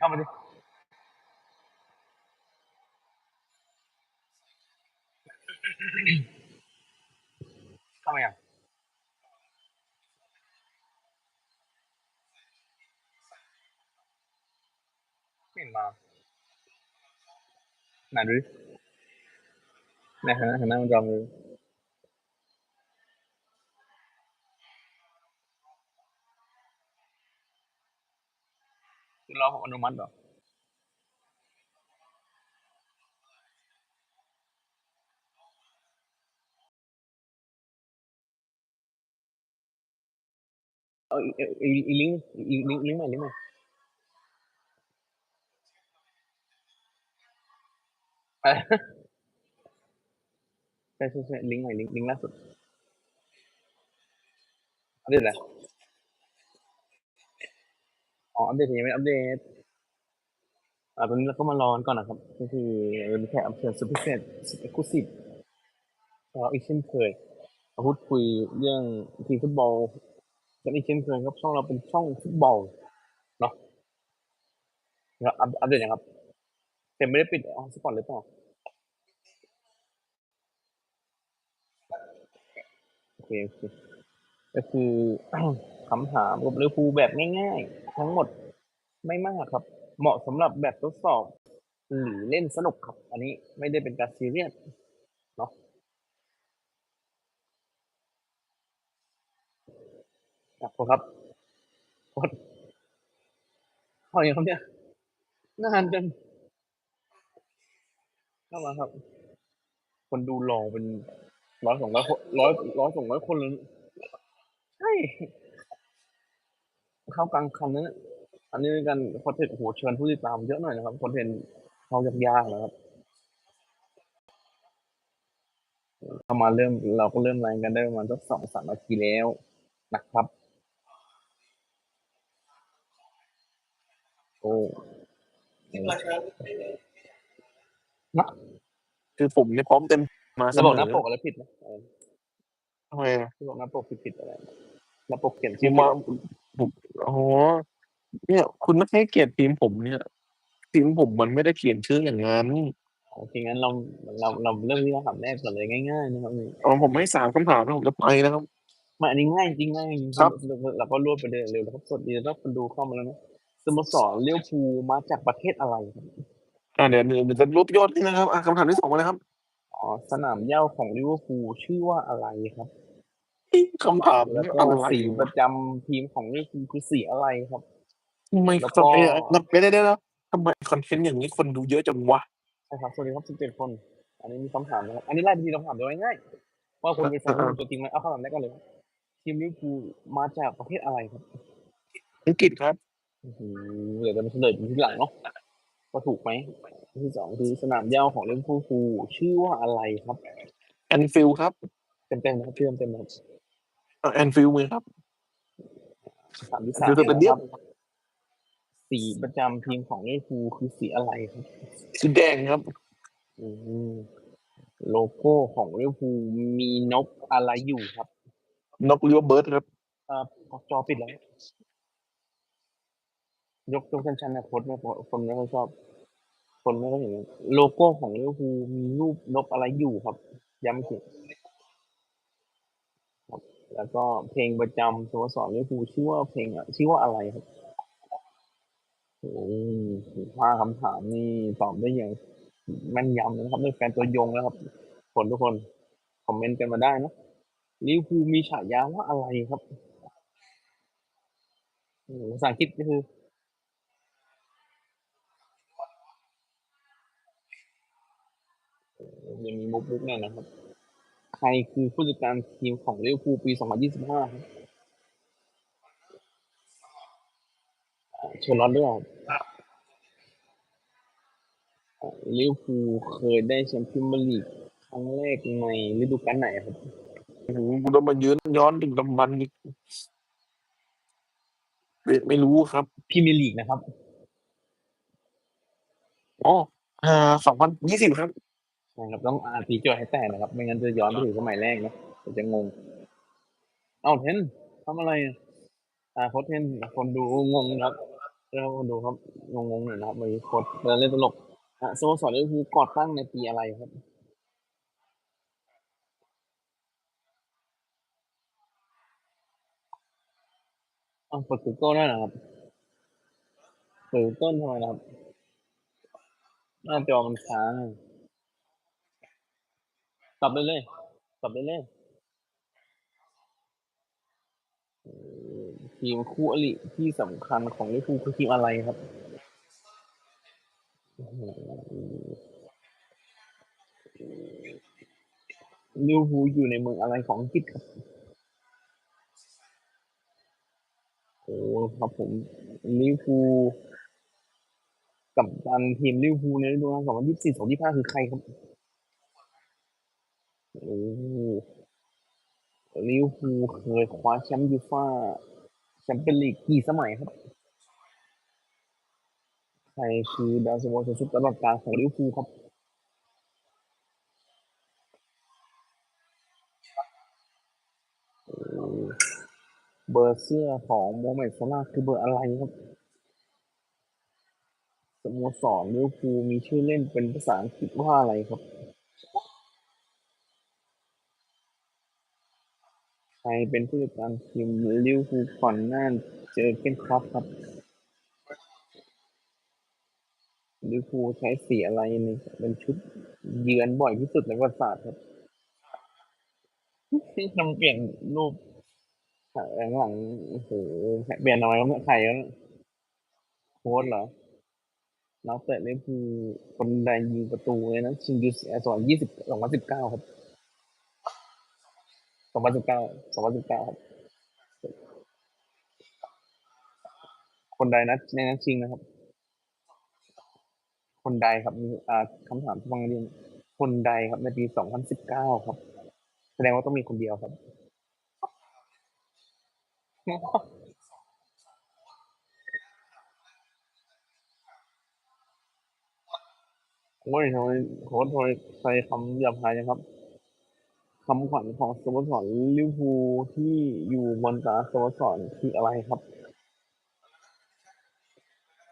เข้ามาดิเข้ามายังไม่เห็นมาไหนดูดิไหนหันหน้าหันหน้ามันจอมือ คือรอผมอนุมัติเหรอเอาอีกอีกอีกอีกลิงก์ อัปเดตยังไม่อัปเดตอ่าตอนนี้เราก็มารอกันก่อนนะครับ ก็คือเป็นแขกรับเชิญสุดพิเศษสุดเอ็กซ์คลูซีฟเราอีกเช่นเคยมาพูดคุยเรื่องทีมฟุตบอลกันอีกเช่นเคยครับ ช่องเราเป็นช่องฟุตบอลเนาะนะครับอัปเดตนะครับเต็มไม่ได้ปิดออสปอร์ตหรือเปล่าโอเคโอเค ก็คือคำถามกับลิเวอร์พูลแบบง่ายๆ ทั้งหมดไม่มากครับ เหมาะสำหรับแบบทดสอบ หรือเล่นสนุกครับ อันนี้ไม่ได้เป็นการซีเรียสเนาะครับผมครับกดพออย่างเนี่ยนานจนเข้ามาครับ คนดูรอเป็นร้อยสองร้อยร้อยร้อยสองร้อยคนเลย ใช่เข้ากลางคันนั้นน่ะอันนี้เป็นการคอนเทนต์โอ้โหเชิญผู้ติดตามเยอะหน่อยนะครับคอนเทนต์เขายากๆนะครับเข้ามาเริ่มเราก็เริ่มรายกันได้ประมาณสักสองสามนาทีแล้วนะครับ โอ้นะคือผมเนี่ยพร้อมเต็มมาเสระมบบอหน้าปกอะไรผิดนะเออทำไมอะระบบหน้าปกผิดผิดอะไร หน้าปกเขียนผชื่อมผิมาดผมอ๋อเนี่ย คุณไม่ให้เกียรติทีมผมเนี่ยทีมผมมันไม่ได้เขียนชื่ออย่างนั้นโอเคงั้นเราเราเราเริ่มที่คำถามแรกก่อนเลยง่ายๆนะครับนี่เอาผมให้สามคำถามแล้วผมจะไปนะครับไมาอันนี้ง่ายจริงง่ายจริงครับ เราเราก็รวดไปเลยเร็วแล้วครับสวัสดีแล้วคนดูเข้ามาแล้วนะสโมสรเลี้ยวภูลมาจากประเทศอะไรครับอ่าเดี๋ยวเดี๋ยวจะรวบยอดนี่นะครับอะคำถามที่สองมาเลยครับ อ๋อสนามเหย้าของลิเวอร์พูลชื่อว่าอะไรครับ คำถามแล้วก็อะไรสีประจำทีมของลิเวอร์พูลคือสีอะไรครับทำไมแล้วก็ทำไมนับไปได้ได้แล้วทำไมคอนเทนต์อย่างนี้คนดูเยอะจังวะใช่ครับสวัสดีครับสิบเจ็ดคน อันนี้มีคำถามนะครับ อันนี้ไล่ไปทีละคำถามเดี๋ยวง่ายๆว่าคนเป็นแฟนลิเวอร์พูลตัวจริงไหมเอาคำถามแรกก่อนเลยทีมลิเวอร์พูลมาจากประเทศอะไรครับ อังกฤษครับโอ้โหเดี๋ยวจะมาเฉลยทีหลังเนาะว่าถูกไหมอันที่สองคือสนามเหย้าของลิเวอร์พูลชื่อว่าอะไรครับแอนฟิลครับเต็มๆนะครับชื่อเต็มๆนะครับ แอนฟิลมือครับสามที่สามคือสเตเดียมนะครับสีประจำทีมของลิเวอร์พูลคือสีอะไรครับสีแดงครับอืมโลโก้ของลิเวอร์พูลมีนกอะไรอยู่ครับ นกเรียกว่าเบิร์ดครับอ่าจอปิดแล้วยกยกชันๆนะโคตรไม่พอคนไม่ค่อยชอบ คนไม่ค่อยเห็นโลโก้ของลิเวอร์พูลมีรูปนกอะไรอยู่ครับย้ำอีกทีครับ แล้วก็เพลงประจำสโมสรลิเวอร์พูลชื่อว่าเพลงอะชื่อว่าอะไรครับโอ้ห้าคำถามนี่ตอบได้อย่างแม่นยำนะครับเป็นแฟนตัวยงแล้วครับ คนทุกคนคอมเมนต์กันมาได้นะลิเวอร์พูลมีฉายาว่าอะไรครับโอ้โหภาษาอังกฤษก็คือยังมีมุกมุกเนี่ยนะครับ ใครคือผู้จัดการทีมของลิเวอร์พูลปี 2025ครับอ่าเชอร์ลอตด้วยครับอ่าลิเวอร์พูลเคยได้แชมเปี้ยนส์ลีกครั้งแรกในฤดูกาลไหนครับโอ้โหกูต้องมายืนย้อนถึงตำมันอีกไม่ไม่รู้ครับพรีเมียร์ลีกนะครับ อ๋ออ่าสองพันยี่สิบครับ นะครับต้องอ่านปีจดให้แตกนะครับ ไม่งั้นจะย้อนไปถึงสมัยแรกนะเดี๋ยวจะงง เอ้าเทนทำอะไรอะอ่าโค้ชเทนคนดูงงครับเรามาดูครับงงๆหน่อยนะครับวันนี้โค้ดเดินเล่นตลกอะสโมสรลิเวอร์พูลก่อตั้งในปีอะไรครับอ้าวเปิด Google ได้เหรอครับเปิด Google ทำไมนะครับหน้าจอมันค้าง ตอบได้เลยตอบได้เลยเอ่อทีมคู่อริที่สำคัญของลิเวอร์พูลคือทีมอะไรครับลิเวอร์พูลอยู่ในเมืองอะไรของอังกฤษครับโอ้ครับผมลิเวอร์พูลกับตันทีมลิเวอร์พูลในฤดูกาล2024 2025คือใครครับ อ้ลิเวอร์พูลเคยคว้าแชมป์ยูฟ่าแชมเปี้ยนลีกกี่สมัยครับ ใครคือดาวซันโวสูงสุดตลอดกาลของลิเวอร์พูลครับเบอร์เสื้อของโมฮัมเมดซาลาคือเบอร์อะไรครับสโมสรลิเวอร์พูลมีชื่อเล่นเป็นภาษาอังกฤษว่าอะไรครับ ใครเป็นผู้จัดการทีมลิเวอร์พูลก่อนหน้าเจอเกนครอปครับลิเวอร์พูลใช้สีอะไรในเป็นชุดเยือนบ่อยที่สุดในประวัติศาสตร์ครับทำเปลี่ยนรูปหลังหลังโอ้โหเปลี่ยนน้อยครับเนี่ใครวะเนี่ยโค้ดเหรอนักเตะลิเวอร์พูลคนใดยิงประตูเลยนะชิงยูซีสองยี่สิบสองพันสิบเก้าครับ สองพันสิบเก้าสองพันสิบเก้าครับ คนใดนัดในนัดชิงนะครับ คนใดครับมีอ่าคำถามที่ฟังเรีคนใดครับในปี2019ครับ แสดงว่าต้องมีคนเดียวครับ โอ้ยทำไมโค้ชทำไมใช้คำหยาบคายจังครับ คำขวัญของสโมสรลิเวอร์พูลที่อยู่บนตาสโมสรคืออะไรครับ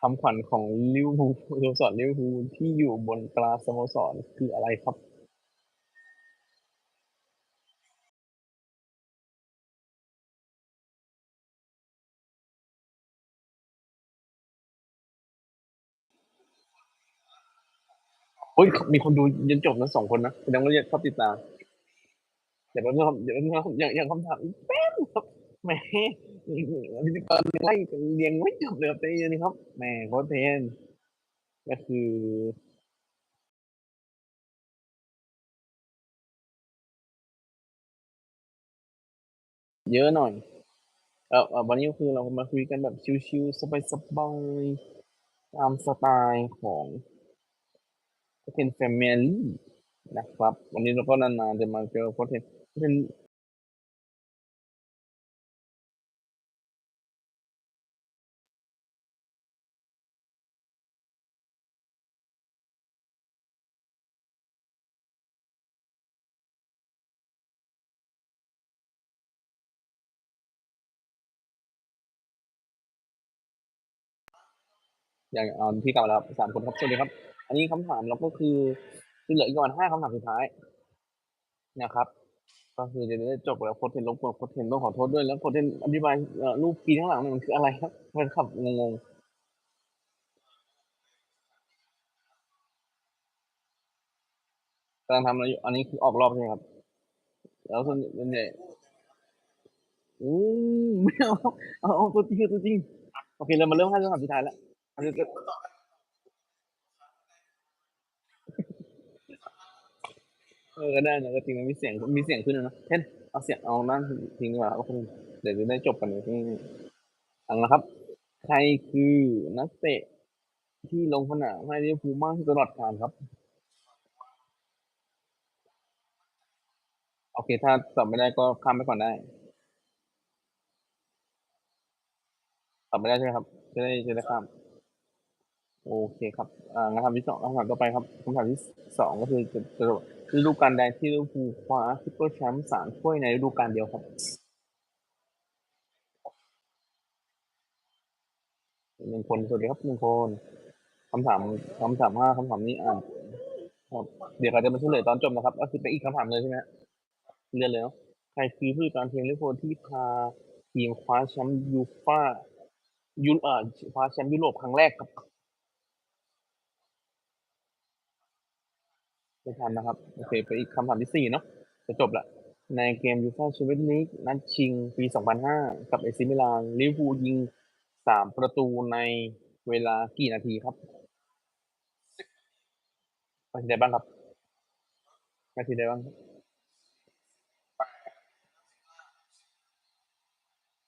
คำขวัญของลิเวอร์พูลสโมสรลิเวอร์พูลที่อยู่บนตราสโมสรคืออะไรครับโอ้ยมีคนดูจนจบนะสองคนนะแสดงว่าชอบติดตาม เดี๋ยวแป๊บนึงเดี๋ยวแป๊บนึงอย่างอย่างคำถามอีกแป๊บครับแหมพิธีกรไล่เรียงไม่จบเลยครับใจเย็นๆครับแหมโค้ชเพนก็คือเยอะหน่อย เออเออวันนี้คือเรามาคุยกันแบบชิวๆสบายๆตามสไตล์ของเป็นแฟมิลี่นะครับ วันนี้เราก็นานๆจะมาเจอโค้ชเพน เพนอย่างเอาที่กลับมาแล้วสามคนครับสวัสดีครับ อันนี้คำถามเราก็คือที่เหลืออีกประมาณห้าคำถามสุดท้ายนะครับ ก็คือจะได้จบแล้วโคเทนรบกวนโคเทนต้องขอโทษด้วยแล้วโคเทนอธิบายรูปปีข้างหลังเนี่ยมันคืออะไรครับแฟนคลับงงๆกำลังทำอะไรอยู่อันนี้คือออกรอบใช่ไหมครับ แล้วส่วนส่วนใหญ่อู้ไม่เอาเอาตัวจริงตัวจริงโอเคเรามาเริ่มห้าคำถามสุดท้ายแล้วอันนี้ก็ เออก็ได้นะก็จริงมันมีเสียงมีเสียงขึ้นนะเช่นเอาเสียงเอานั่นทิ้งดีกว่าเอาคนเดี๋ยวจะได้จบกันเลยที่อังนะครับ ใครคือนักเตะที่ลงสนามให้ลิเวอร์พูลมากที่สุดตลอดกาลครับ โอเค ถ้าตอบไม่ได้ก็ข้ามไปก่อนได้ตอบไม่ได้ใช่ไหมครับจะได้จะได้ข้าม โอเคครับอ่าคำถามที่สองคำถามต่อไปครับคำถามที่สองก็คือจะจะฤดูกาลใดที่ลิเวอร์พูลคว้าซุปเปอร์แชมป์สามถ้วยในฤดูกาลเดียวครับหนึ่งคนสวัสดีครับหนึ่งคนคำถามคำถามห้าคำถามนี้อ่านครับเดี๋ยวเราจะมาเฉลยตอนจบนะครับก็คือไปนอีกคำถามเลยใช่ไหมเรียนเลยเนาะใครคือผู้การทีมลิเวอร์พูลที่พาทีมคว้าแชมป์ยูฟ่ายูเอ่อคว้าแชมป์ยุโรปครั้งแรกครับ ไม่ทันนะครับ โอเค ไปอีกคำถามที่สี่เนาะจะจบละ ในเกมยูฟ่าแชมเปี้ยนลีกนัดชิงปี 2005 กับเอซิมิลานลิเวอร์พูลยิง3ประตูในเวลากี่นาทีครับนาทีใดบ้างครับนาทีใดบ้าง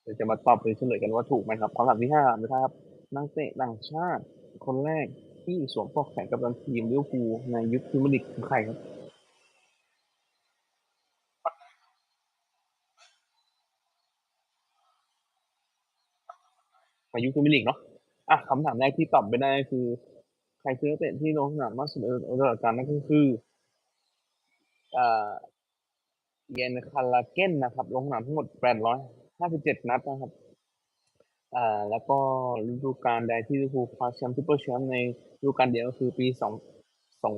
เดี๋ยวจะมาตอบเฉลยกันว่าถูกไหมครับคำถามที่ห้านะครับ นักเตะต่างชาติคนแรก ที่สวมปลอกแขนกับตันทีมลิเวอร์พูลในยุคพรีเมียร์ลีกคือใครครับในยุคพรีเมียร์ลีกเนาะอะคำถามแรกที่ตอบไปได้คือ ใครคือนักเตะที่ลงสนามมากสุดในตลอดกาลนั่นก็คืออ่าเยนคาราเกนนะครับ ลงสนามทั้งหมด857นัดนะครับ อ่า แล้วก็ฤดูกาลใดที่ลิเวอร์พูลคว้าแชมป์ซูเปอร์แชมป์ในฤดูกาลเดียวก็คือปีสองสอง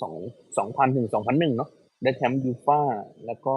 สองสองพันถึงสองพันหนึ่งเนาะได้แชมป์ยูฟ่าแล้วก็